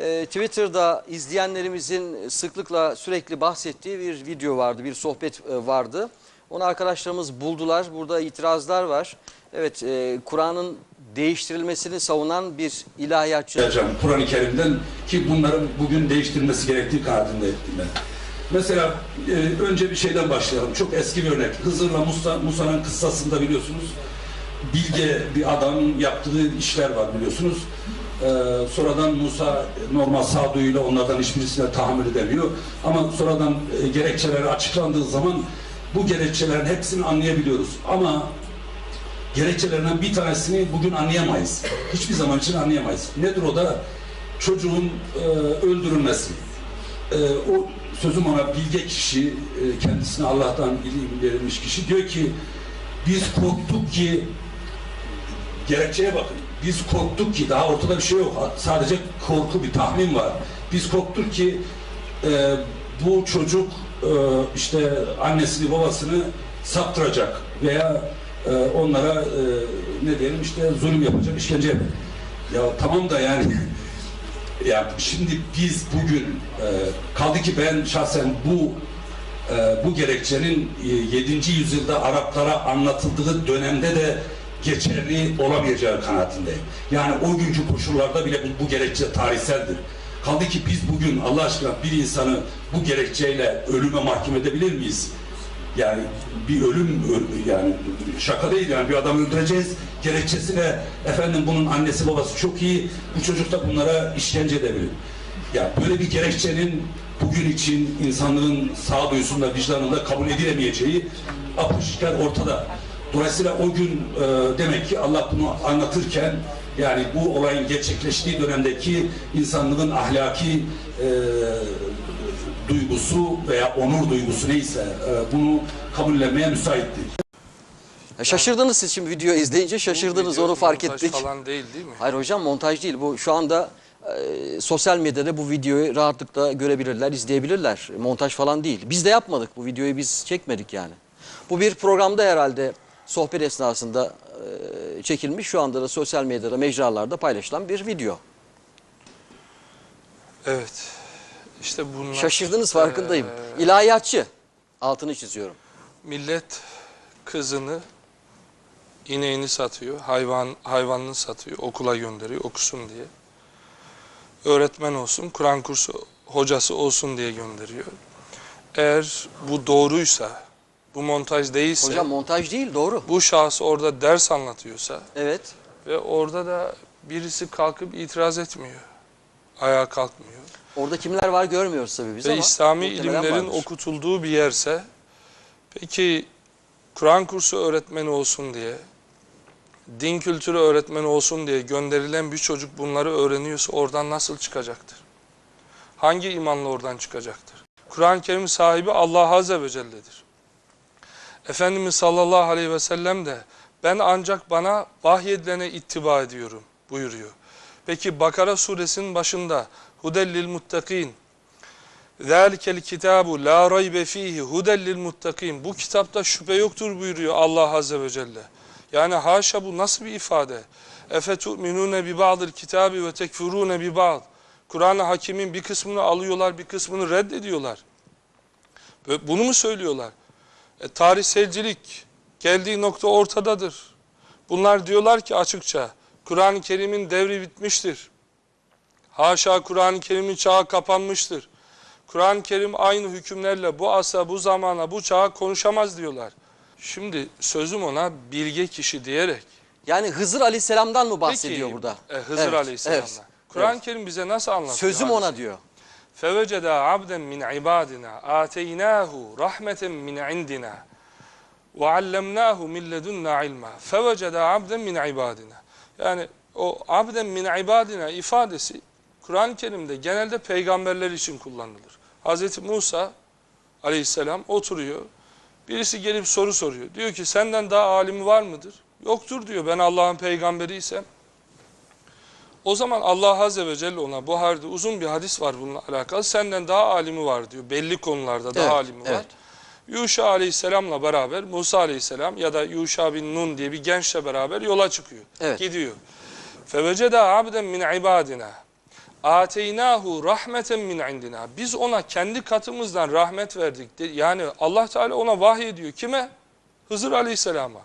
Ee, Twitter'da izleyenlerimizin sıklıkla sürekli bahsettiği bir video vardı, bir sohbet e, vardı. Onu arkadaşlarımız buldular. Burada itirazlar var. Evet, e, Kur'an'ın değiştirilmesini savunan bir ilahiyatçı. Kur'an-ı Kerim'den ki bunların bugün değiştirilmesi gerektiği kanaatinde ettim ben. Mesela e, önce bir şeyden başlayalım. Çok eski bir örnek. Hızır'la Musa, Musa'nın kıssasında biliyorsunuz bilge bir adam yaptığı işler var biliyorsunuz. E, sonradan Musa normal sağduyuyla onlardan hiçbirisine tahammül edemiyor. Ama sonradan e, gerekçeleri açıklandığı zaman bu gerekçelerin hepsini anlayabiliyoruz. Ama gerekçelerinden bir tanesini bugün anlayamayız. Hiçbir zaman için anlayamayız. Nedir o da? Çocuğun e, öldürülmesi. E, o sözüm ona bilge kişi, e, kendisine Allah'tan ilim verilmiş kişi diyor ki biz korktuk ki gerekçeye bakın. Biz korktuk ki daha ortada bir şey yok. Sadece korku bir tahmin var. Biz korktuk ki e, bu çocuk e, işte annesini babasını saptıracak veya e, onlara e, ne diyelim işte zulüm yapacak, işkence yapacak. Ya tamam da yani ya şimdi biz bugün e, kaldı ki ben şahsen bu e, bu gerekçenin e, 7. yüzyılda Araplara anlatıldığı dönemde de geçerli olamayacağı kanaatindeyim. Yani o günkü koşullarda bile bu, bu gerekçe tarihseldir. Kaldı ki biz bugün Allah aşkına bir insanı bu gerekçeyle ölüme mahkum edebilir miyiz? Yani bir ölüm yani şaka değil yani bir adam öldüreceğiz gerekçesine efendim bunun annesi babası çok iyi bu çocuk da bunlara işkence edebilir. Ya böyle bir gerekçenin bugün için insanlığın sağduyusunda vicdanında kabul edilemeyeceği apaşikar ortada. Dolayısıyla o gün e, demek ki Allah bunu anlatırken yani bu olayın gerçekleştiği dönemdeki insanlığın ahlaki e, duygusu veya onur duygusu neyse e, bunu kabullenmeye müsaitti. Ya şaşırdınız siz şimdi video izleyince şaşırdınız video onu fark montaj ettik. falan değil değil mi? Hayır hocam montaj değil. Bu şu anda e, sosyal medyada bu videoyu rahatlıkla görebilirler, izleyebilirler. Montaj falan değil. Biz de yapmadık. Bu videoyu biz çekmedik yani. Bu bir programda herhalde sohbet esnasında e, çekilmiş. Şu anda da sosyal medyada, mecralarda paylaşılan bir video. Evet. İşte bunlar. Şaşırdınız farkındayım. Ee, İlahiyatçı. Altını çiziyorum. millet kızını ineğini satıyor, hayvan hayvanını satıyor, okula gönderiyor, okusun diye. Öğretmen olsun, Kur'an kursu hocası olsun diye gönderiyor. Eğer bu doğruysa, bu montaj değilse, Hocam montaj değil doğru. bu şahıs orada ders anlatıyorsa Evet. ve orada da birisi kalkıp itiraz etmiyor, ayağa kalkmıyor. Orada kimler var görmüyoruz tabii biz ve ama. İslami ilimlerin vardır. okutulduğu bir yerse peki Kur'an kursu öğretmeni olsun diye din kültürü öğretmeni olsun diye gönderilen bir çocuk bunları öğreniyorsa oradan nasıl çıkacaktır? Hangi imanla oradan çıkacaktır? Kur'an-ı Kerim sahibi Allah Azze ve Celle'dir. Efendimiz sallallahu aleyhi ve sellem de ben ancak bana vahyedilene ittiba ediyorum buyuruyor. Peki Bakara suresinin başında hudellil muttakin Zalikel kitabu la raybe fihi hudellil muttakin. Bu kitapta şüphe yoktur buyuruyor Allah Azze ve Celle. Yani haşa bu nasıl bir ifade? Kitabi ve tekfurune bi ba'd. Kur'an-ı Hakim'in bir kısmını alıyorlar, bir kısmını reddediyorlar. Bunu mu söylüyorlar? E, tarihselcilik geldiği nokta ortadadır. Bunlar diyorlar ki açıkça Kur'an-ı Kerim'in devri bitmiştir. Haşa Kur'an-ı Kerim'in çağı kapanmıştır. Kur'an-ı Kerim aynı hükümlerle bu asra, bu zamana, bu çağa konuşamaz diyorlar. Şimdi sözüm ona bilge kişi diyerek. Yani Hızır Aleyhisselam'dan mı bahsediyor Peki, burada? e, Hızır Evet, Aleyhisselam'dan. evet, Kur'an-ı evet. Kerim bize nasıl anlatıyor? Sözüm ona diyor. فَوَجَدَا عَبْدًا مِنْ عِبَادِنَا آتَيْنَاهُ رَحْمَةً مِنْ عِنْدِنَا وَعَلَّمْنَاهُ مِنْ لَدُنَّا عِلْمًا فَوَجَدَا عَبْدًا مِنْ عِبَادِنَا Yani o abden min ibadina ifadesi Kur'an-ı Kerim'de genelde peygamberler için kullanılır. Hz. Musa aleyhisselam oturuyor. Birisi gelip soru soruyor. Diyor ki senden daha alimi var mıdır? Yoktur diyor ben Allah'ın peygamberiysem. O zaman Allah Azze ve Celle ona Buhar'da uzun bir hadis var bununla alakalı. Senden daha alimi var diyor. Belli konularda daha Evet, alimi var. evet. Yuşa Aleyhisselam'la beraber Musa Aleyhisselam ya da Yuşa bin Nun diye bir gençle beraber yola çıkıyor. Evet. Gidiyor. Feveceda abden min ibadina ateynahu rahmeten min indina. Biz ona kendi katımızdan rahmet verdik. Yani Allah Teala ona vahiy ediyor. Kime? Hızır Aleyhisselam'a.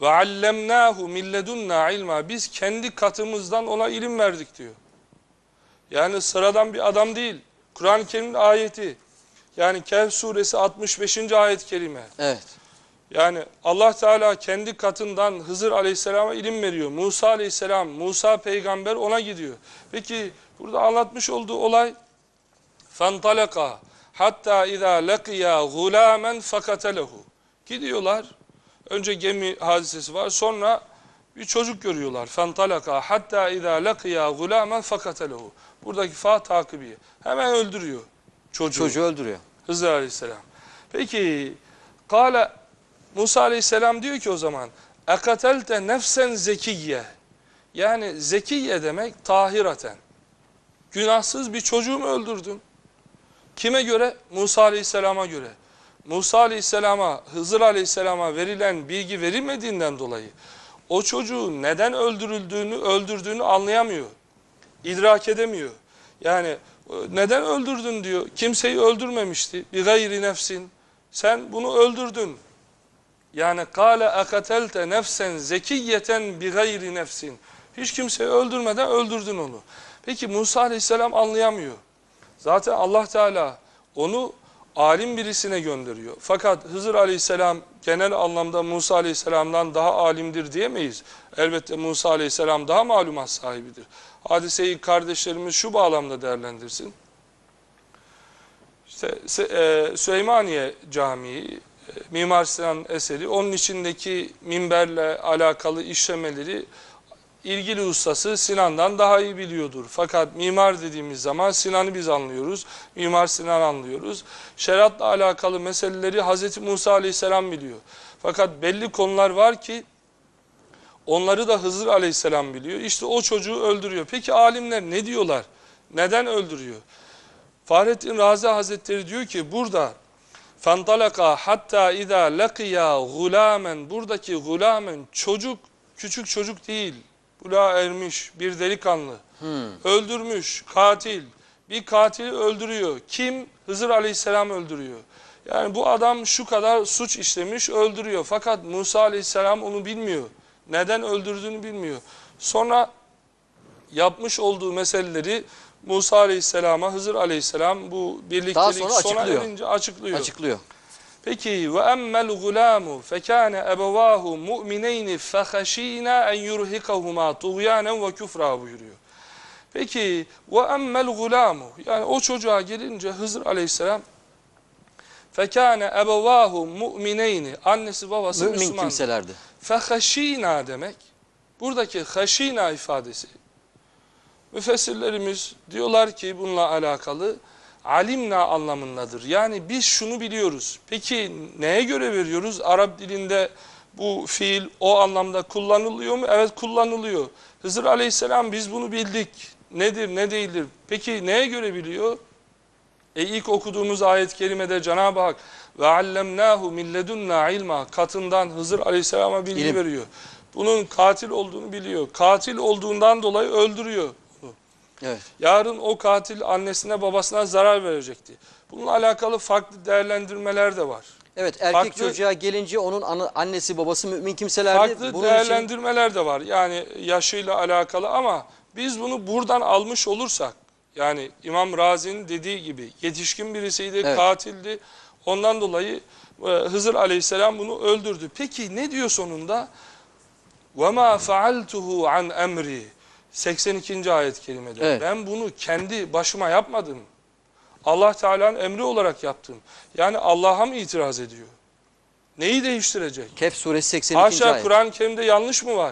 Ve allemnahu min ledunna ilma. Biz kendi katımızdan ona ilim verdik diyor. Yani sıradan bir adam değil. Kur'an-ı Kerim'in ayeti. Yani Kehf suresi 65. ayet-i kerime. Evet. Yani Allah Teala kendi katından Hızır Aleyhisselam'a ilim veriyor. Musa Aleyhisselam, Musa peygamber ona gidiyor. Peki burada anlatmış olduğu olay فَانْطَلَقَا hatta اِذَا لَقِيَا غُلَامًا فَقَتَلَهُ Gidiyorlar. Önce gemi hadisesi var. Sonra bir çocuk görüyorlar. Fentalaka hatta izâ lakiya gulâmen fakatelehu. Buradaki fa takibiye. Hemen öldürüyor çocuğu. Çocuğu öldürüyor. Hızır aleyhisselam. Peki kâle Musa aleyhisselam diyor ki o zaman ekatelte nefsen zekiye. Yani zekiye demek tahiraten. Günahsız bir çocuğu mu öldürdün? Kime göre? Musa aleyhisselama göre. Musa Aleyhisselam'a, Hızır Aleyhisselam'a verilen bilgi verilmediğinden dolayı o çocuğu neden öldürüldüğünü, öldürdüğünü anlayamıyor. İdrak edemiyor. Yani e, neden öldürdün diyor. Kimseyi öldürmemişti. Bir gayri nefsin. Sen bunu öldürdün. Yani kâle akatelte nefsen zekiyeten bi gayri nefsin. Hiç kimseyi öldürmeden öldürdün onu. Peki Musa Aleyhisselam anlayamıyor. Zaten Allah Teala onu alim birisine gönderiyor. Fakat Hızır Aleyhisselam genel anlamda Musa Aleyhisselam'dan daha alimdir diyemeyiz. Elbette Musa Aleyhisselam daha malumat sahibidir. Hadiseyi kardeşlerimiz şu bağlamda değerlendirsin. İşte e, Süleymaniye Camii, e, Mimar Sinan eseri, onun içindeki minberle alakalı işlemeleri ilgili ustası Sinan'dan daha iyi biliyordur. Fakat mimar dediğimiz zaman Sinan'ı biz anlıyoruz. Mimar Sinan anlıyoruz. Şeriatla alakalı meseleleri Hz. Musa Aleyhisselam biliyor. Fakat belli konular var ki onları da Hızır Aleyhisselam biliyor. İşte o çocuğu öldürüyor. Peki alimler ne diyorlar? Neden öldürüyor? Fahrettin Razi Hazretleri diyor ki burada فَانْطَلَقَا hatta اِذَا لَقِيَا gulamen Buradaki gulamen çocuk, küçük çocuk değil. Bula ermiş bir delikanlı. Öldürmüş, katil. Bir katili öldürüyor. Kim? Hızır Aleyhisselam öldürüyor. Yani bu adam şu kadar suç işlemiş, öldürüyor. Fakat Musa Aleyhisselam onu bilmiyor. Neden öldürdüğünü bilmiyor. Sonra yapmış olduğu meseleleri Musa Aleyhisselam'a, Hızır Aleyhisselam bu birliktelik Daha sonra sona açıklıyor. erince açıklıyor. Açıklıyor. Peki ve emmel gulamu fekâne ebevahu mu'mineyni fehaşînâ en yurhikahuma tuğyânen ve küfra buyuruyor. Peki ve emmel gulamu yani o çocuğa gelince Hızır Aleyhisselam fekâne ebevahu mu'mineyni annesi babası Mümin Müslüman. kimselerdi. Fehaşînâ demek buradaki haşînâ ifadesi müfessirlerimiz diyorlar ki bununla alakalı alimna anlamındadır. Yani biz şunu biliyoruz. Peki neye göre veriyoruz? Arap dilinde bu fiil o anlamda kullanılıyor mu? Evet kullanılıyor. Hızır Aleyhisselam biz bunu bildik. Nedir ne değildir? Peki neye göre biliyor? E ilk okuduğumuz ayet-i kerimede Cenab-ı Hak ve allemnahu min ledunna ilma katından Hızır Aleyhisselam'a bilgi İlim. veriyor. Bunun katil olduğunu biliyor. Katil olduğundan dolayı öldürüyor. onu. Evet. Yarın o katil annesine babasına zarar verecekti. Bununla alakalı farklı değerlendirmeler de var. Evet erkek Farklı- çocuğa gelince onun anı- annesi babası mümin kimselerdi. Farklı Bunun için değerlendirmeler de var. Yani yaşıyla alakalı ama biz bunu buradan almış olursak yani İmam Razi'nin dediği gibi yetişkin birisiydi, Evet. katildi. Ondan dolayı e, Hızır Aleyhisselam bunu öldürdü. Peki ne diyor sonunda? وَمَا فَعَلْتُهُ عَنْ emri 82. ayet-i kerimede. Evet. Ben bunu kendi başıma yapmadım. Allah Teala'nın emri olarak yaptım. Yani Allah'a mı itiraz ediyor? Neyi değiştirecek? Kehf suresi 82. Haşa ayet. Kur'an-ı Kerim'de yanlış mı var?